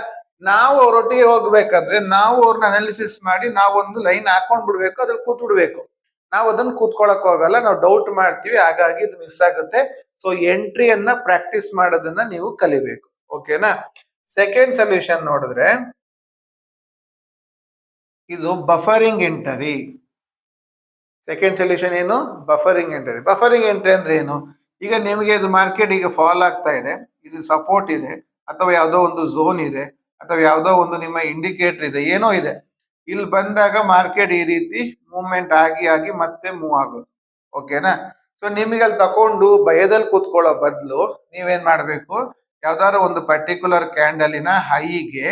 ನಾವು ಅವರೊಟ್ಟಿಗೆ ಹೋಗ್ಬೇಕಂದ್ರೆ ನಾವು ಅವ್ರನ್ನ ಅನಾಲಿಸಿಸ್ ಮಾಡಿ ನಾವು ಒಂದು ಲೈನ್ ಹಾಕೊಂಡ್ ಬಿಡ್ಬೇಕು ಅದ್ರಲ್ಲಿ ಕೂತ್ ಬಿಡ್ಬೇಕು ನಾವು ಅದನ್ನ ಕೂತ್ಕೊಳಕ್ ಹೋಗಲ್ಲ ನಾವು ಡೌಟ್ ಮಾಡ್ತೀವಿ, ಹಾಗಾಗಿ ಇದು ಮಿಸ್ ಆಗುತ್ತೆ. ಸೊ ಎಂಟ್ರಿಯನ್ನ ಪ್ರಾಕ್ಟೀಸ್ ಮಾಡೋದನ್ನ ನೀವು ಕಲಿಬೇಕು. ಓಕೆನಾ ಸೆಕೆಂಡ್ ಸೊಲ್ಯೂಷನ್ ನೋಡಿದ್ರೆ, ಇದು ಬಫರಿಂಗ್ ಎಂಟರಿ ಸೆಕೆಂಡ್ ಸೊಲ್ಯೂಷನ್ ಏನು? ಬಫರಿಂಗ್ ಎಂಟ್ರಿ ಬಫರಿಂಗ್ ಎಂಟ್ರಿ ಅಂದ್ರೆ ಏನು? ಈಗ ನಿಮಗೆ ಇದು ಮಾರ್ಕೆಟ್ ಈಗ ಫಾಲ್ ಆಗ್ತಾ ಇದೆ. ಇದು ಸಪೋರ್ಟ್ ಇದೆ. ಅಥವಾ ಯಾವುದೋ ಒಂದು ಝೋನ್ ಇದೆ. ಅಥವಾ ಯಾವುದೋ ಒಂದು ನಿಮ್ಮ ಇಂಡಿಕೇಟರ್ ಇದೆ. ಏನೋ ಇದೆ. ಇಲ್ಲಿ ಬಂದಾಗ ಮಾರ್ಕೆಟ್ ಈ ರೀತಿ ಮೂವ್ಮೆಂಟ್ ಆಗಿ ಆಗಿ ಮತ್ತೆ ಮೂವ್ ಆಗೋದು. ಓಕೆನಾ ಸೊ ನಿಮಗೆ ಅಲ್ಲಿ ತಕೊಂಡು ಭಯದಲ್ಲಿ ಕೂತ್ಕೊಳ್ಳೋ ಬದಲು ನೀವೇನ್ ಮಾಡಬೇಕು? ಯಾವ್ದಾದ್ರು ಒಂದು ಪರ್ಟಿಕ್ಯುಲರ್ ಕ್ಯಾಂಡಲಿನ ಹೈಗೆ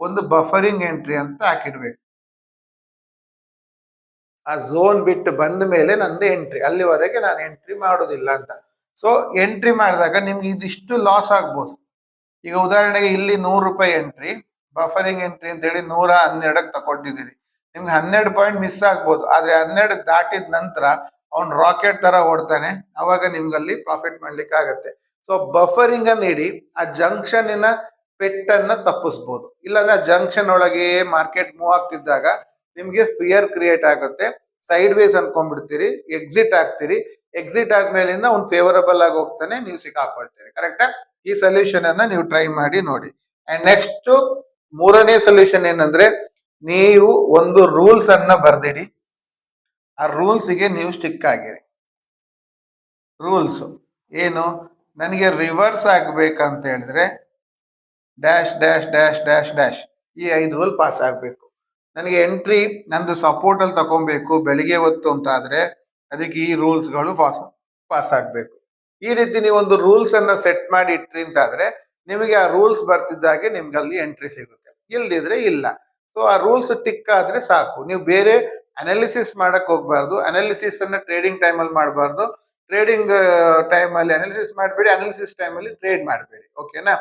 ಒಂದು ಬಫರಿಂಗ್ ಎಂಟ್ರಿ ಅಂತ ಹಾಕಿಡ್ಬೇಕು. ಆ ಝೋನ್ ಬಿಟ್ಟು ಬಂದ ಮೇಲೆ ನಂದು ಎಂಟ್ರಿ ಅಲ್ಲಿವರೆಗೆ ನಾನು ಎಂಟ್ರಿ ಮಾಡೋದಿಲ್ಲ ಅಂತ. ಸೊ ಎಂಟ್ರಿ ಮಾಡಿದಾಗ ನಿಮ್ಗೆ ಇದಿಷ್ಟು ಲಾಸ್ ಆಗ್ಬೋದು. ಈಗ ಉದಾಹರಣೆಗೆ ಇಲ್ಲಿ ನೂರು ರೂಪಾಯಿ ಎಂಟ್ರಿ ಬಫರಿಂಗ್ ಎಂಟ್ರಿ ಅಂತ ಹೇಳಿ ನೂರ ಹನ್ನೆರಡಕ್ಕೆ ತಗೊಂಡಿದ್ದೀರಿ ನಿಮ್ಗೆ ಹನ್ನೆರಡು ಪಾಯಿಂಟ್ ಮಿಸ್ ಆಗ್ಬೋದು. ಆದ್ರೆ ಹನ್ನೆರಡು ದಾಟಿದ ನಂತರ ಅವ್ನ್ ರಾಕೆಟ್ ತರ ಓಡ್ತಾನೆ. ಅವಾಗ ನಿಮ್ಗಲ್ಲಿ ಪ್ರಾಫಿಟ್ ಮಾಡ್ಲಿಕ್ಕೆ ಆಗತ್ತೆ. ಸೊ ಬಫರಿಂಗ್ ಅನ್ನ ಇಡಿ ಆ ಜಂಕ್ಷನ್ನಿನ ಪೆಟ್ಟನ್ನ ತಪ್ಪಿಸ್ಬೋದು. ಇಲ್ಲಾಂದ್ರೆ ಆ ಜಂಕ್ಷನ್ ಒಳಗೆ ಮಾರ್ಕೆಟ್ ಮೂವ್ ಆಗ್ತಿದ್ದಾಗ ನಿಮ್ಗೆ ಫಿಯರ್ ಕ್ರಿಯೇಟ್ ಆಗುತ್ತೆ. ಸೈಡ್ ವೇಸ್ ಅನ್ಕೊಂಡ್ಬಿಡ್ತೀರಿ ಎಕ್ಸಿಟ್ ಆಗ್ತೀರಿ. ಎಕ್ಸಿಟ್ ಆದ್ಮೇಲಿಂದ ಅವ್ನು ಫೇವರಬಲ್ ಆಗಿ ಹೋಗ್ತಾನೆ, ನೀವು ಸಿಕ್ಕಾಕೊಳ್ತೀರಿ. ಕರೆಕ್ಟ್ ಈ ಸೊಲ್ಯೂಷನ್ ಅನ್ನ ನೀವು ಟ್ರೈ ಮಾಡಿ ನೋಡಿ. ಅಂಡ್ ನೆಕ್ಸ್ಟ್ ಮೂರನೇ ಸೊಲ್ಯೂಷನ್ ಏನಂದ್ರೆ, ನೀವು ಒಂದು ರೂಲ್ಸ್ ಅನ್ನ ಬರ್ದಿಡಿ. ಆ ರೂಲ್ಸ್ಗೆ ನೀವು ಸ್ಟಿಕ್ ಆಗಿರಿ. ರೂಲ್ಸ್ ಏನು? ನನಗೆ ರಿವರ್ಸ್ ಆಗ್ಬೇಕಂತ ಹೇಳಿದ್ರೆ dash dash dash dash dash ಈ ಐದು ರೂಲ್ ಪಾಸ್ ಆಗ್ಬೇಕು. ನನಗೆ ಎಂಟ್ರಿ ನಂದು ಸಪೋರ್ಟ್ ಅಲ್ಲಿ ತಗೊಬೇಕು ಬೆಳಿಗ್ಗೆ ಹೊತ್ತು ಅಂತ ಆದ್ರೆ ಅದಕ್ಕೆ ಈ ರೂಲ್ಸ್ಗಳು ಪಾಸ್ ಪಾಸ್ ಆಗಬೇಕು. ಈ ರೀತಿ ನೀವು ಒಂದು ರೂಲ್ಸ್ ಅನ್ನ ಸೆಟ್ ಮಾಡಿ ಇಟ್ರಿ ಅಂತ ಆದ್ರೆ ನಿಮಗೆ ಆ ರೂಲ್ಸ್ ಬರ್ತಿದ್ದಾಗೆ ನಿಮ್ಗೆ ಅಲ್ಲಿ ಎಂಟ್ರಿ ಸಿಗುತ್ತೆ. ಇಲ್ದಿದ್ರೆ ಇಲ್ಲ. ಸೊ ಆ ರೂಲ್ಸ್ ಟಿಕ್ ಆದ್ರೆ ಸಾಕು. ನೀವು ಬೇರೆ ಅನಾಲಿಸಿಸ್ ಮಾಡಕ್ ಹೋಗ್ಬಾರ್ದು. ಅನಾಲಿಸಿಸ್ ಅನ್ನ ಟ್ರೇಡಿಂಗ್ ಟೈಮ್ ಅಲ್ಲಿ ಮಾಡಬಾರ್ದು. ಟ್ರೇಡಿಂಗ್ ಟೈಮ್ ಅಲ್ಲಿ ಅನಾಲಿಸಿಸ್ ಮಾಡಬೇಡಿ. ಅನಾಲಿಸಿಸ್ ಟೈಮ್ ಅಲ್ಲಿ ಟ್ರೇಡ್ ಮಾಡಬೇಡಿ. ಓಕೆನಾ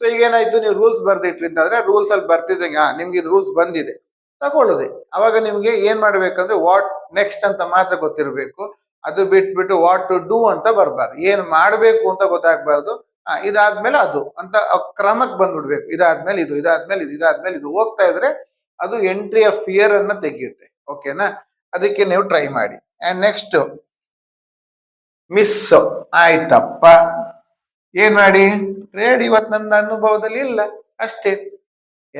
ಸೊ ಈಗ ಏನಾಯ್ತು ನೀವು ರೂಲ್ಸ್ ಬರ್ದಿಟ್ರಿ ಅಂತಂದ್ರೆ ರೂಲ್ಸ್ ಅಲ್ಲಿ ಬರ್ತಿದ್ದಂಗೆ ನಿಮ್ಗೆ ಇದು ರೂಲ್ಸ್ ಬಂದಿದೆ. ತಗೊಳ್ಳೋದೆ. ಅವಾಗ ನಿಮ್ಗೆ ಏನ್ ಮಾಡ್ಬೇಕಂದ್ರೆ ವಾಟ್ ನೆಕ್ಸ್ಟ್ ಅಂತ ಮಾತ್ರ ಗೊತ್ತಿರಬೇಕು. ಅದು ಬಿಟ್ಬಿಟ್ಟು ವಾಟ್ ಟು ಡೂ ಅಂತ ಬರಬಾರ್ದು. ಏನ್ ಮಾಡಬೇಕು ಅಂತ ಗೊತ್ತಾಗ್ಬಾರ್ದು. ಇದಾದ್ಮೇಲೆ ಅದು ಅಂತ ಕ್ರಮಕ್ಕೆ ಬಂದ್ಬಿಡ್ಬೇಕು. ಇದಾದ್ಮೇಲೆ ಇದು ಇದಾದ್ಮೇಲೆ ಇದು ಇದಾದ್ಮೇಲೆ ಇದು ಹೋಗ್ತಾ ಇದ್ರೆ ಅದು ಎಂಟ್ರಿಯ ಫಿಯರ್ ಅನ್ನ ತೆಗೆಯುತ್ತೆ. ಓಕೆನಾ ಅದಕ್ಕೆ ನೀವು ಟ್ರೈ ಮಾಡಿ. ಅಂಡ್ ನೆಕ್ಸ್ಟ್ ಮಿಸ್ ಆಯ್ತಪ್ಪ. ಏನ್ ಮಾಡಿ? ಟ್ರೇಡ್ ಇವತ್ ನನ್ನ ಅನುಭವದಲ್ಲಿ ಇಲ್ಲ. ಅಷ್ಟೇ.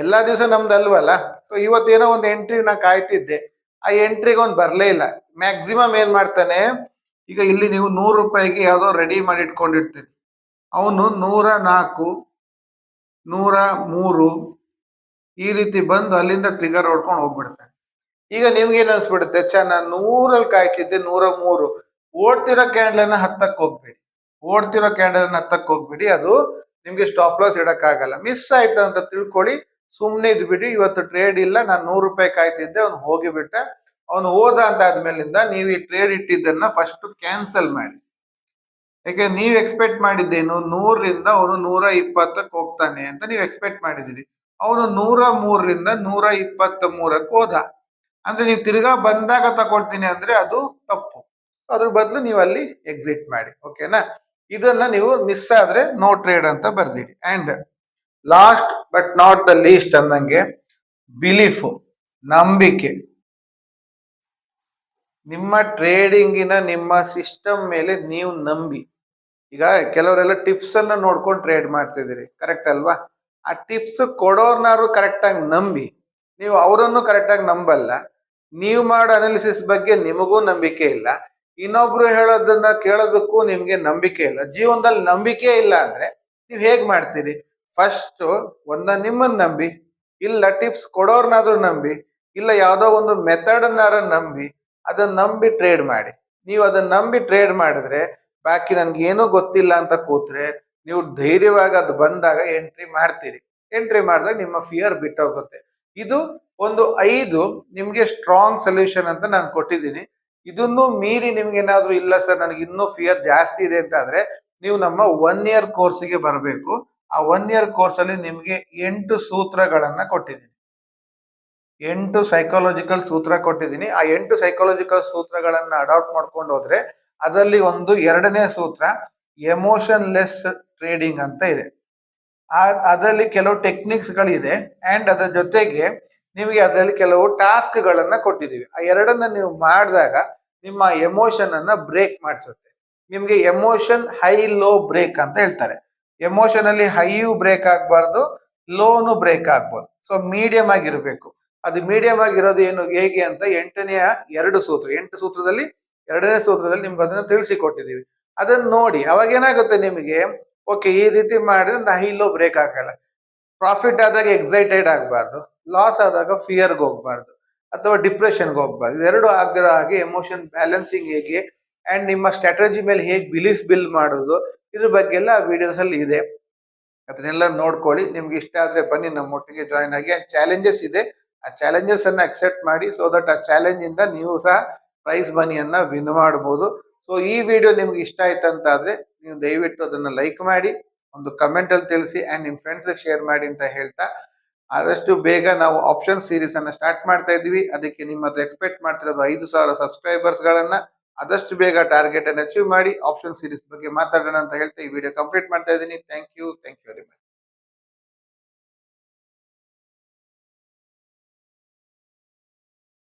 ಎಲ್ಲಾ ದಿವಸ ನಮ್ದು ಅಲ್ವಲ್ಲ? ಸೊ ಇವತ್ತೇನೋ ಒಂದು ಎಂಟ್ರಿ ನಾ ಕಾಯ್ತಿದ್ದೆ. ಆ ಎಂಟ್ರಿಗೆ ಒಂದು ಬರಲೇ ಇಲ್ಲ. ಮ್ಯಾಕ್ಸಿಮಮ್ ಏನ್ ಮಾಡ್ತಾನೆ, ಈಗ ಇಲ್ಲಿ ನೀವು ನೂರು ರೂಪಾಯಿಗೆ ಯಾವ್ದೋ ರೆಡಿ ಮಾಡಿ ಇಟ್ಕೊಂಡಿರ್ತೀರಿ. ಅವನು ನೂರ ನಾಲ್ಕು, ನೂರ ಮೂರು, ಈ ರೀತಿ ಬಂದು ಅಲ್ಲಿಂದ ಟ್ರಿಗರ್ ಹೊಡ್ಕೊಂಡು ಹೋಗ್ಬಿಡ್ತಾನೆ. ಈಗ ನಿಮ್ಗೇನು ಅನ್ಸ್ಬಿಡುತ್ತೆ? ಚ ನಾನು ನೂರಲ್ಲಿ ಕಾಯ್ತಿದ್ದೆ, ನೂರ ಮೂರು. ಓಡ್ತಿರೋ ಕ್ಯಾಂಡಲ್ ಹತ್ತಕ್ಕೆ ಹೋಗ್ಬೇಡಿ. ಓಡ್ತಿರೋ ಕ್ಯಾಂಡಲ್ ಹತ್ತಕ್ಕೆ ಹೋಗ್ಬೇಡಿ. ಅದು ನಿಮ್ಗೆ ಸ್ಟಾಪ್ ಲಾಸ್ ಇಡಕ್ಕಾಗಲ್ಲ. ಮಿಸ್ ಆಯ್ತು ಅಂತ ತಿಳ್ಕೊಳ್ಳಿ. ಸುಮ್ನೆ ಇದ್ಬಿಟ್ಟು ಇವತ್ತು ಟ್ರೇಡ್ ಇಲ್ಲ, ನಾನು ನೂರು ರೂಪಾಯಿ ಕಾಯ್ತಿದ್ದೆ, ಅವ್ನು ಹೋಗಿಬಿಟ್ಟೆ. ಅವನು ಹೋದ ಅಂತ ಆದ್ಮೇಲಿಂದ ನೀವು ಈ ಟ್ರೇಡ್ ಇಟ್ಟಿದ್ದನ್ನ ಫಸ್ಟ್ ಕ್ಯಾನ್ಸಲ್ ಮಾಡಿ. ಯಾಕೆ, ನೀವು ಎಕ್ಸ್ಪೆಕ್ಟ್ ಮಾಡಿದ್ದೇನು? ನೂರರಿಂದ ಅವನು ನೂರ ಇಪ್ಪತ್ತಕ್ಕೆ ಹೋಗ್ತಾನೆ ಅಂತ ನೀವು ಎಕ್ಸ್ಪೆಕ್ಟ್ ಮಾಡಿದಿರಿ ಅವನು ನೂರ ಮೂರರಿಂದ ನೂರ ಇಪ್ಪತ್ತ ಮೂರಕ್ಕೆ ಹೋದ. ಅಂದ್ರೆ ನೀವು ತಿರ್ಗಾ ಬಂದಾಗ ತಗೊಳ್ತೀನಿ ಅಂದ್ರೆ ಅದು ತಪ್ಪು. ಅದ್ರ ಬದಲು ನೀವು ಅಲ್ಲಿ ಎಕ್ಸಿಟ್ ಮಾಡಿ ಓಕೆನಾ ಇದನ್ನ ನೀವು ಮಿಸ್ ಆದ್ರೆ ನೋ ಟ್ರೇಡ್ ಅಂತ ಬರ್ದಿಡಿ and last but not the least ಅಂದಂಗೆ ಬಿಲೀಫ್ ನಂಬಿಕೆ. ನಿಮ್ಮ ಟ್ರೇಡಿಂಗಿನ ನಿಮ್ಮ ಸಿಸ್ಟಮ್ ಮೇಲೆ ನೀವು ನಂಬಿ. ಈಗ ಕೆಲವರೆಲ್ಲ ಟಿಪ್ಸ್ ಅನ್ನ ನೋಡ್ಕೊಂಡು ಟ್ರೇಡ್ ಮಾಡ್ತಿದ್ದೀರಿ ಕರೆಕ್ಟ್ ಅಲ್ವಾ? ಆ ಟಿಪ್ಸ್ ಕೊಡೋರ್ನಾರು ಕರೆಕ್ಟ್ ಆಗಿ ನಂಬಿ. ನೀವು ಅವರನ್ನು ಕರೆಕ್ಟ್ ಆಗಿ ನಂಬಲ್ಲ. ನೀವು ಮಾಡೋ ಅನಾಲಿಸಿಸ್ ಬಗ್ಗೆ ನಿಮಗೂ ನಂಬಿಕೆ ಇಲ್ಲ. ಇನ್ನೊಬ್ರು ಹೇಳೋದನ್ನ ಕೇಳೋದಕ್ಕೂ ನಿಮ್ಗೆ ನಂಬಿಕೆ ಇಲ್ಲ. ಜೀವನದಲ್ಲಿ ನಂಬಿಕೆ ಇಲ್ಲ ಅಂದ್ರೆ ನೀವು ಹೇಗ್ ಮಾಡ್ತೀರಿ? ಫಸ್ಟ್ ಒಂದ ನಿಮ್ಮನ್ನ ನಂಬಿ, ಇಲ್ಲ ಟಿಪ್ಸ್ ಕೊಡೋರ್ನಾದ್ರೂ ನಂಬಿ, ಇಲ್ಲ ಯಾವುದೋ ಒಂದು ಮೆಥಡ್ ಅನ್ನಾರ ನಂಬಿ ಅದನ್ನ ನಂಬಿ ಟ್ರೇಡ್ ಮಾಡಿ. ನೀವು ಅದನ್ನ ನಂಬಿ ಟ್ರೇಡ್ ಮಾಡಿದ್ರೆ, ಬಾಕಿ ನನ್ಗೆ ಏನು ಗೊತ್ತಿಲ್ಲ ಅಂತ ಕೂತ್ರೆ, ನೀವು ಧೈರ್ಯವಾಗಿ ಅದು ಬಂದಾಗ ಎಂಟ್ರಿ ಮಾಡ್ತೀರಿ. ಎಂಟ್ರಿ ಮಾಡಿದಾಗ ನಿಮ್ಮ ಫಿಯರ್ ಬಿಟ್ಟೋಗುತ್ತೆ. ಇದು ಒಂದು ಐದು ನಿಮ್ಗೆ ಸ್ಟ್ರಾಂಗ್ ಸೊಲ್ಯೂಷನ್ ಅಂತ ನಾನು ಕೊಟ್ಟಿದ್ದೀನಿ. ಇದನ್ನು ಮೀರಿ ನಿಮ್ಗೆ ಏನಾದ್ರೂ ಇಲ್ಲ ಸರ್, ನನಗೆ ಇನ್ನೂ ಫಿಯರ್ ಜಾಸ್ತಿ ಇದೆ ಅಂತ ಆದ್ರೆ ನೀವು ನಮ್ಮ ಒನ್ ಇಯರ್ ಕೋರ್ಸ್ಗೆ ಬರಬೇಕು. ಆ ಒನ್ ಇಯರ್ ಕೋರ್ಸ್ ಅಲ್ಲಿ ನಿಮಗೆ ಎಂಟು ಸೂತ್ರಗಳನ್ನ ಕೊಟ್ಟಿದ್ದೀನಿ. ಎಂಟು ಸೈಕಾಲಜಿಕಲ್ ಸೂತ್ರ ಕೊಟ್ಟಿದ್ದೀನಿ. ಆ ಎಂಟು ಸೈಕಾಲಜಿಕಲ್ ಸೂತ್ರಗಳನ್ನ ಅಡಾಪ್ಟ್ ಮಾಡ್ಕೊಂಡು ಹೋದ್ರೆ ಅದರಲ್ಲಿ ಒಂದು ಎರಡನೇ ಸೂತ್ರ ಎಮೋಷನ್ ಲೆಸ್ ಟ್ರೇಡಿಂಗ್ ಅಂತ ಇದೆ. ಅದರಲ್ಲಿ ಕೆಲವು ಟೆಕ್ನಿಕ್ಸ್ ಗಳಿದೆ ಅಂಡ್ ಅದರ ಜೊತೆಗೆ ನಿಮಗೆ ಅದರಲ್ಲಿ ಕೆಲವು ಟಾಸ್ಕ್ ಗಳನ್ನ ಕೊಟ್ಟಿದ್ದೀವಿ. ಆ ಎರಡನ್ನ ನೀವು ಮಾಡಿದಾಗ ನಿಮ್ಮ ಎಮೋಷನ್ ಅನ್ನ ಬ್ರೇಕ್ ಮಾಡಿಸುತ್ತೆ. ನಿಮಗೆ ಎಮೋಷನ್ ಹೈ ಲೋ ಬ್ರೇಕ್ ಅಂತ ಹೇಳ್ತಾರೆ. ಎಮೋಷನ್ ಅಲ್ಲಿ ಹೈಯು ಬ್ರೇಕ್ ಆಗಬಾರ್ದು ಲೋನು ಬ್ರೇಕ್ ಆಗ್ಬಾರ್ದು. ಸೊ ಮೀಡಿಯಂ ಆಗಿರಬೇಕು. ಅದು ಮೀಡಿಯಂ ಆಗಿರೋದು ಏನು, ಹೇಗೆ ಅಂತ ಎಂಟನೆಯ ಎರಡು ಸೂತ್ರ, ಎಂಟು ಸೂತ್ರದಲ್ಲಿ, ಎರಡನೇ ಸೂತ್ರದಲ್ಲಿ ನಿಮ್ಗೆ ಅದನ್ನ ತಿಳಿಸಿಕೊಟ್ಟಿದ್ದೀವಿ. ಅದನ್ನ ನೋಡಿ, ಅವಾಗ ಏನಾಗುತ್ತೆ ನಿಮಗೆ? ಓಕೆ ಈ ರೀತಿ ಮಾಡಿದ್ರೆ ಹೈ ಲೋ ಬ್ರೇಕ್ ಆಗಲ್ಲ. ಪ್ರಾಫಿಟ್ ಆದಾಗ ಎಕ್ಸೈಟೆಡ್ ಆಗಬಾರ್ದು. ಲಾಸ್ ಆದಾಗ ಫಿಯರ್ಗೆ ಹೋಗ್ಬಾರ್ದು. ಅಥವಾ ಡಿಪ್ರೆಷನ್ಗೆ ಹೋಗ್ಬಾರ್ದು. ಇವೆರಡು ಆಗದಿರೋ ಹಾಗೆ ಎಮೋಷನ್ ಬ್ಯಾಲೆನ್ಸಿಂಗ್ ಹೇಗೆ ಅಂಡ್ ನಿಮ್ಮ ಸ್ಟ್ರಾಟಜಿ ಮೇಲೆ ಹೇಗೆ ಬಿಲೀಫ್ ಬಿಲ್ಡ್ ಮಾಡೋದು ಇದ್ರ ಬಗ್ಗೆ ಎಲ್ಲ ವಿಡಿಯೋಸ್ ಅಲ್ಲಿ ಇದೆ. ಅದನ್ನೆಲ್ಲ ನೋಡ್ಕೊಳ್ಳಿ. ನಿಮ್ಗೆ ಇಷ್ಟ ಆದ್ರೆ ಬನ್ನಿ, ನಮ್ಮ ಒಟ್ಟಿಗೆ ಜಾಯಿನ್ ಆಗಿ. ಚಾಲೆಂಜಸ್ ಇದೆ. ಆ ಚಾಲೆಂಜಸ್ ಅನ್ನ ಅಕ್ಸೆಪ್ಟ್ ಮಾಡಿ ಸೊ ದಟ್ ಆ ಚಾಲೆಂಜ್ ಇಂದ ನೀವು ಸಹ ಪ್ರೈಸ್ ಮನಿಯನ್ನ ವಿನ್ ಮಾಡಬಹುದು ಸೊ ಈ ವಿಡಿಯೋ ನಿಮ್ಗೆ ಇಷ್ಟ ಆಯ್ತು ಅಂತ ಆದ್ರೆ ನೀವು ದಯವಿಟ್ಟು ಅದನ್ನ ಲೈಕ್ ಮಾಡಿ, ಒಂದು ಕಮೆಂಟ್ ಅಲ್ಲಿ ತಿಳಿಸಿ ಅಂಡ್ ನಿಮ್ ಫ್ರೆಂಡ್ಸ್ ಶೇರ್ ಮಾಡಿ ಅಂತ ಹೇಳ್ತಾ, ಆದಷ್ಟು ಬೇಗ ನಾವು ಆಪ್ಷನ್ ಸೀರೀಸ್ ಅನ್ನ ಸ್ಟಾರ್ಟ್ ಮಾಡ್ತಾ ಇದೀವಿ ಅದಕ್ಕೆ ನಿಮ್ಮ ಎಕ್ಸ್ಪೆಕ್ಟ್ ಮಾಡ್ತಿರೋದು ಐದು ಸಾವಿರ ಸಬ್ಸ್ಕ್ರೈಬರ್ಸ್ ಗಳನ್ನ. ಆದಷ್ಟು ಬೇಗ ಟಾರ್ಗೆಟ್ ಅನ್ನು ಅಚೀವ್ ಮಾಡಿ ಆಪ್ಷನ್ ಸೀರೀಸ್ ಬಗ್ಗೆ ಮಾತಾಡೋಣ ಅಂತ ಹೇಳ್ತಾ ಈ ವಿಡಿಯೋ ಕಂಪ್ಲೀಟ್ ಮಾಡ್ತಾ ಇದ್ದೀನಿ. Thank you thank you very much